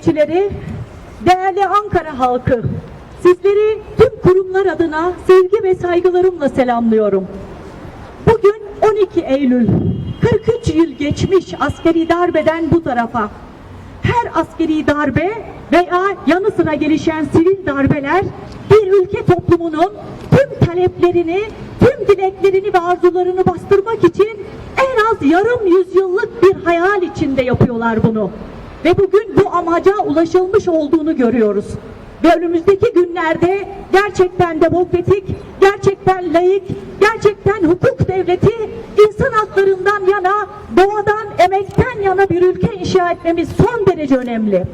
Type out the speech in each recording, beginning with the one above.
emekçileri, değerli Ankara halkı, sizleri tüm kurumlar adına sevgi ve saygılarımla selamlıyorum. Bugün 12 Eylül, 43 yıl geçmiş askeri darbeden bu tarafa. Her askeri darbe veya yanı sıra gelişen sivil darbeler bir ülke toplumunun tüm taleplerini, tüm dileklerini ve arzularını bastırmak için en az yarım yüzyıllık bir hayal içinde yapıyorlar bunu. Ve bugün bu amaca ulaşılmış olduğunu görüyoruz. Ve önümüzdeki günlerde gerçekten demokratik, gerçekten layık, gerçekten hukuk devleti, insan haklarından yana, doğadan, emekten yana bir ülke inşa etmemiz son derece önemli.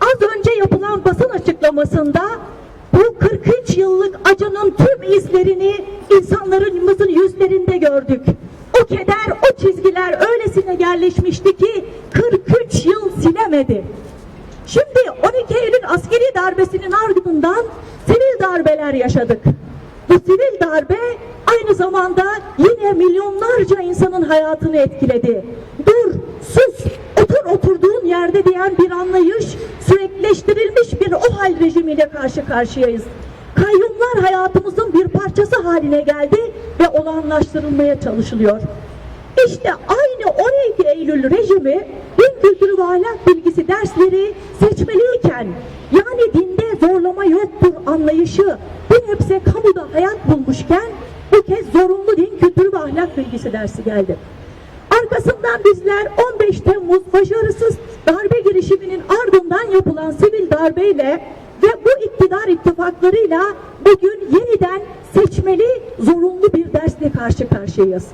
Az önce yapılan basın açıklamasında bu 43 yıllık acının tüm izlerini insanlarımızın yüzlerinde gördük. O keder, o çizgiler öylesine yerleşmişti ki 43 yıl silemedi. Şimdi 12 Eylül askeri darbesinin ardından sivil darbeler yaşadık. Bu sivil darbe aynı zamanda yine milyonlarca insanın hayatını etkiledi. Dur, sus, otur oturduğun yerde diyen bir anlayış sürekleştirilmiş bir o hal rejimiyle karşı karşıyayız. Kayyumlar hayatımızın bir parçası haline geldi ve olanlaştırılmaya çalışılıyor. İşte aynı 12 Eylül rejimi din kültürü ve ahlak bilgisi dersleri seçmeliyken yani dinde zorlama yoktur anlayışı bir nebze kamuda hayat bulmuşken bu kez zorunlu din kültürü ve ahlak bilgisi dersi geldi. Arkasından bizler 15 Temmuz başarısız darbe girişiminin ardından yapılan sivil darbeyle ve bu iktidar ittifaklarıyla bugün yeniden seçmeli zorunlu bir dersle karşı karşıyayız.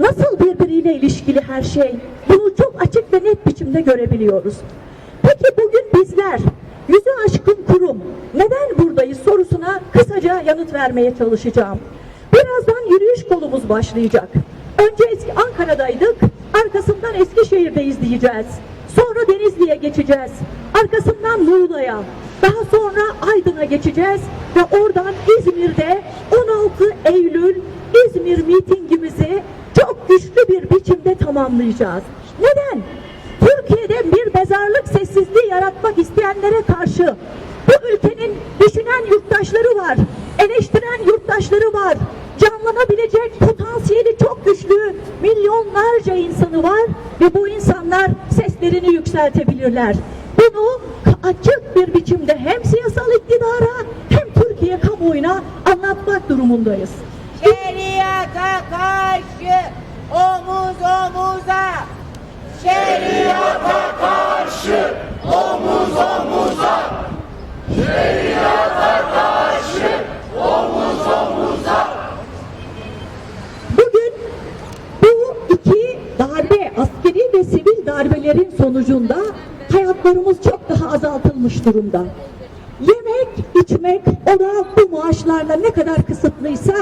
Nasıl birbiriyle ilişkili her şey? Bunu çok açık ve net biçimde görebiliyoruz. Peki bugün bizler yüzü aşkın kurum neden buradayız sorusuna kısaca yanıt vermeye çalışacağım. Birazdan yürüyüş kolumuz başlayacak. Önce eski Ankara'daydık, arkasından Eskişehir'de izleyeceğiz. Sonra Denizli'ye geçeceğiz. Arkasından Muğla'ya, daha sonra Aydın'a geçeceğiz ve oradan İzmir'de 16 Eylül İzmir mitingimizi çok güçlü bir biçimde tamamlayacağız. Neden? Türkiye'de bir mezarlık sessizliği yaratmak isteyenlere karşı bu ülkenin düşünen yurttaşları var, eleştiren yurttaşları var, canlanabilecek potansiyeli çok güçlü milyonlarca insanı var ve bu insanlar seslerini yükseltebilirler. Bunu açık bir biçimde hem siyasal iktidara hem Türkiye kamuoyuna anlatmak durumundayız. Şeriata karşı omuz omuza. Şeriata karşı omuz omuza. Bugün bu iki darbe, askeri ve sivil darbelerin sonucunda hayatlarımız çok daha azaltılmış durumda. Yemek, içmek, o da bu maaşlarla ne kadar kısıtlıysa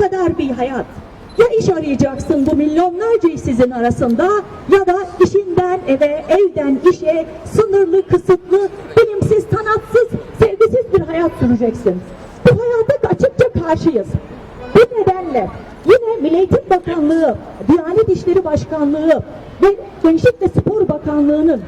kadar bir hayat. Ya iş arayacaksın bu milyonlarca işsizin arasında ya da işinden eve, evden işe sınırlı, kısıtlı, bilimsiz, sanatsız, sevgisiz bir hayat süreceksin. Bu hayata açıkça karşıyız. Bu nedenle yine Milli Bakanlığı, Diyanet İşleri Başkanlığı ve Gençlik ve Spor Bakanlığı'nın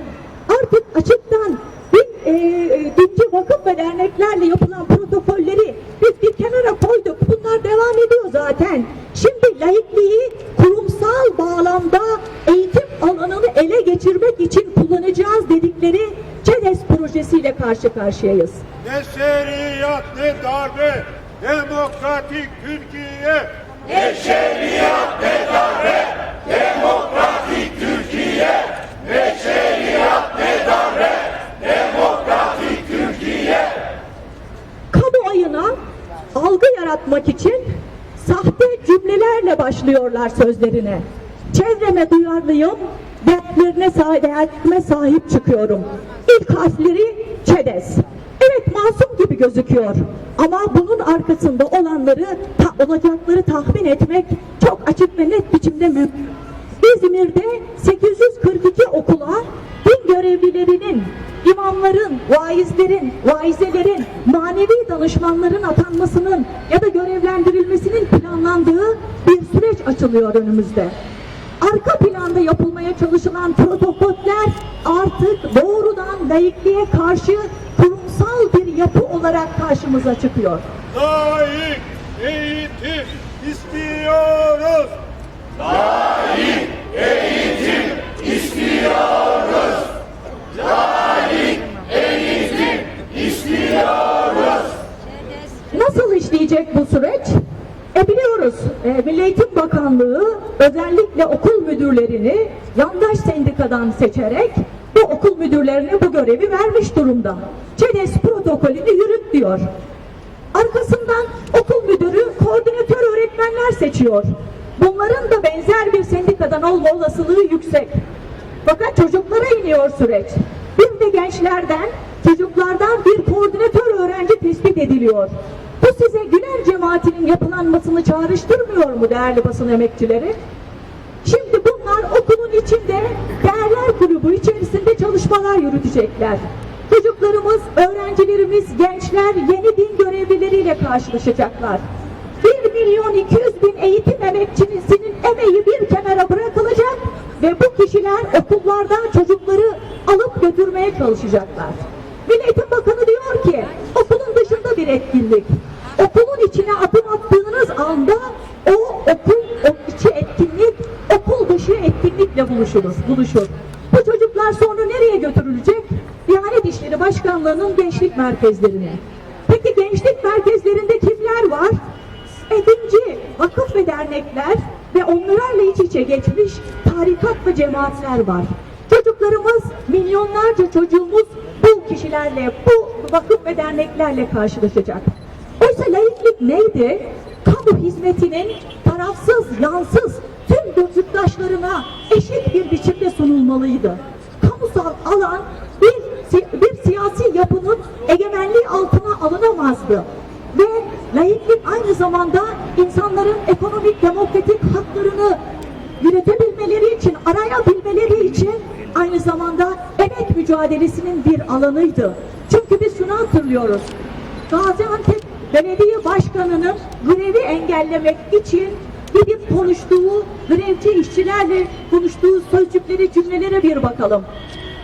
artık açıktan din, e, e, dinci vakıf ve derneklerle yapılan protokolleri biz bir kenara koyduk. Bunlar devam ediyor zaten. Şimdi laikliği kurumsal bağlamda eğitim alanını ele geçirmek için kullanacağız dedikleri ÇEDES projesiyle karşı karşıyayız. Ne şeriat ne darbe, demokratik Türkiye. kamuoyuna algı yaratmak için sahte cümlelerle başlıyorlar sözlerine. Çevreme duyarlıyım, dertlerine sahip, dertime sahip çıkıyorum. İlk harfleri ta- olacakları tahmin etmek çok açık ve net biçimde mümkün. İzmir'de 842 okula din görevlilerinin, imamların, vaizlerin, vaizelerin, manevi danışmanların atanmasının ya da görevlendirilmesinin planlandığı bir süreç açılıyor önümüzde. arka planda yapılmaya çalışılan protokoller artık doğrudan laikliğe karşı kurumsal bir yapı olarak karşımıza çıkıyor. Layık eğitim istiyoruz. Nasıl işleyecek bu süreç? E biliyoruz, e, Milli Eğitim Bakanlığı özellikle okul müdürlerini yandaş sendikadan seçerek bu okul müdürlerine bu görevi vermiş durumda. ÇEDES protokolünü yürüt diyor. Arkasından öğretmenler seçiyor. Bunların da benzer bir sendikadan olma olasılığı yüksek. Fakat çocuklara iniyor süreç. Bir de gençlerden, çocuklardan bir koordinatör öğrenci tespit ediliyor. Bu size Güler cemaatinin yapılanmasını çağrıştırmıyor mu değerli basın emekçileri? Şimdi bunlar okulun içinde değerler grubu içerisinde çalışmalar yürütecekler. Çocuklarımız, öğrencilerimiz, gençler yeni din görevlileriyle karşılaşacaklar. 1 milyon 200 bin eğitim emekçisinin emeği bir kenara bırakılacak ve bu kişiler okullardan çocukları alıp götürmeye çalışacaklar. Milli Eğitim Bakanı diyor ki okulun dışında bir etkinlik. Okulun içine adım attığınız anda o okul o içi etkinlik okul dışı etkinlikle buluşuruz, buluşur. Bu çocuklar sonra nereye götürülecek? Diyanet İşleri Başkanlığı'nın gençlik merkezlerine. Peki gençlik merkezlerinde kimler var? Dernekler ve onlarla iç içe geçmiş tarikat ve cemaatler var. Çocuklarımız, milyonlarca çocuğumuz bu kişilerle, bu vakıf ve derneklerle karşılaşacak. Oysa laiklik neydi? Kamu hizmetinin tarafsız, yansız tüm yurttaşlarına eşit bir biçimde sunulmalıydı. Kamusal alan bir, bir siyasi yapının egemenliği altına alınamazdı. Ve laiklik aynı zamanda insanların ekonomik demokratik haklarını yürütebilmeleri için, arayabilmeleri için aynı zamanda emek mücadelesinin bir alanıydı. Çünkü biz şunu hatırlıyoruz. Gaziantep Belediye Başkanı'nın grevi engellemek için gidip konuştuğu, grevci işçilerle konuştuğu sözcükleri, cümlelere bir bakalım.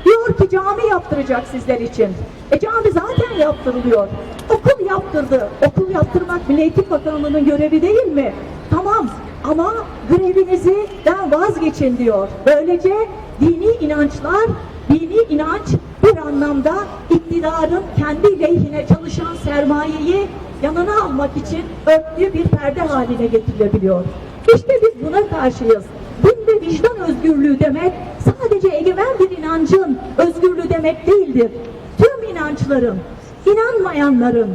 Diyor ki cami yaptıracak sizler için. E cami zaten yaptırılıyor. Okul yaptırdı. Okul yaptırmak Milli Eğitim Bakanlığı'nın görevi değil mi? Tamam ama grevinizi den vazgeçin diyor. Böylece dini inançlar, dini inanç bir anlamda iktidarın kendi lehine çalışan sermayeyi yanına almak için örttüğü bir perde haline getirilebiliyor. İşte biz buna karşıyız. Ve vicdan özgürlüğü demek sadece egemen bir inancın özgürlüğü demek değildir. Tüm inançların, inanmayanların,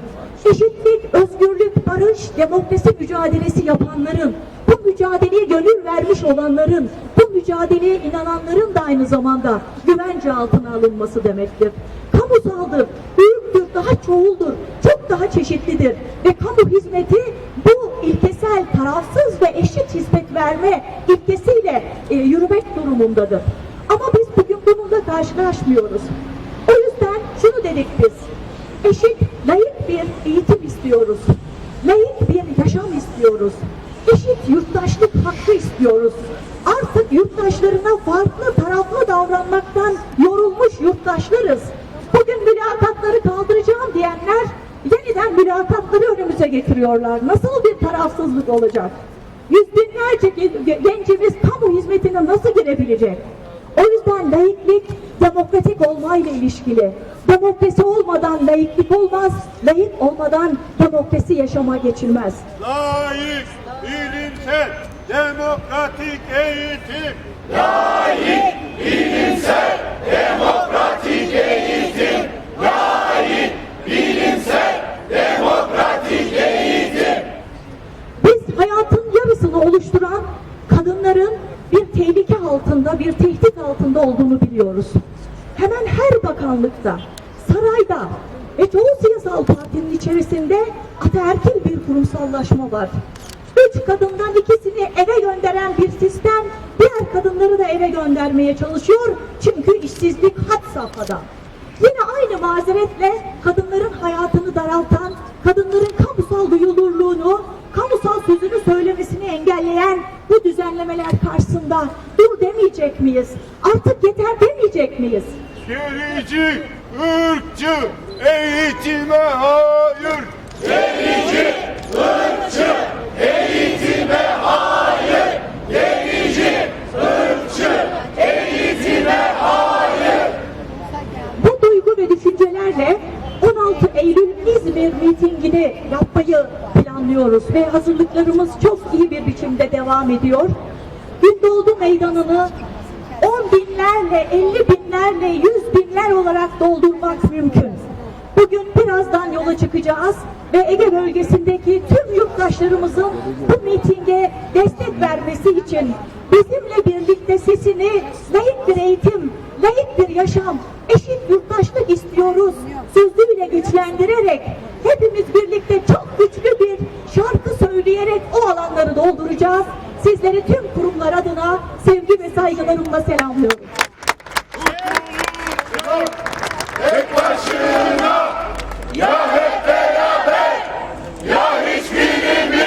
eşitlik, özgürlük, barış, demokrasi mücadelesi yapanların, bu mücadeleye gönül vermiş olanların, bu mücadeleye inananların da aynı zamanda güvence altına alınması demektir. Kamusaldır, büyüktür, daha çoğuldur, çok daha çeşitlidir ve kamu hizmeti bu ilkesel, tarafsız ve eşit hizmet verme ilkesiyle e, yürümek durumundadır. Ama biz bugün bununla karşılaşmıyoruz. O yüzden şunu dedik biz, eşit, layık bir eğitim istiyoruz. Layık bir yaşam istiyoruz. Eşit yurttaşlık hakkı istiyoruz. Artık yurttaşlarına farklı taraflı davranmaktan yorulmuş yurttaşlarız. Bugün mülakatları kaldıracağım diyenler yeniden mülakatları önümüze getiriyorlar. Nasıl bir tarafsızlık olacak? Yüz binlerce gen- gencimiz kamu hizmetine nasıl girebilecek? O yüzden laiklik demokratik olmayla ilişkili. Demokrasi olmadan laiklik olmaz, layık olmadan demokrasi yaşama geçilmez. Layık, bilimsel, demokratik eğitim. Biz kadınların bir tehlike altında, bir tehdit altında olduğunu biliyoruz. Hemen her bakanlıkta, sarayda ve çoğu siyasal partinin içerisinde ataerkil bir kurumsallaşma var. Üç kadından ikisini eve gönderen bir sistem diğer kadınları da eve göndermeye çalışıyor. Çünkü işsizlik had safhada. Yine aynı mazeretle kadınların hayatını daraltan, kadınların kamusal duyulurluğunu, kamusal sözünü söylemesini engelleyen düzenlemeler karşısında dur demeyecek miyiz? Artık yeter demeyecek miyiz? Gerici, ırkçı, eğitime hayır. Devam ediyor. Gündoğdu Meydanı'nı 10 binlerle, 50 binlerle, 100 binler olarak doldurmak mümkün. Bugün birazdan yola çıkacağız ve Ege bölgesindeki tüm yurttaşlarımızın bu mitinge destek vermesi için bizimle birlikte sesini layık bir eğitim, layık bir yaşam, eşit yurttaşlık istiyoruz sözlüğüyle güçlendirerek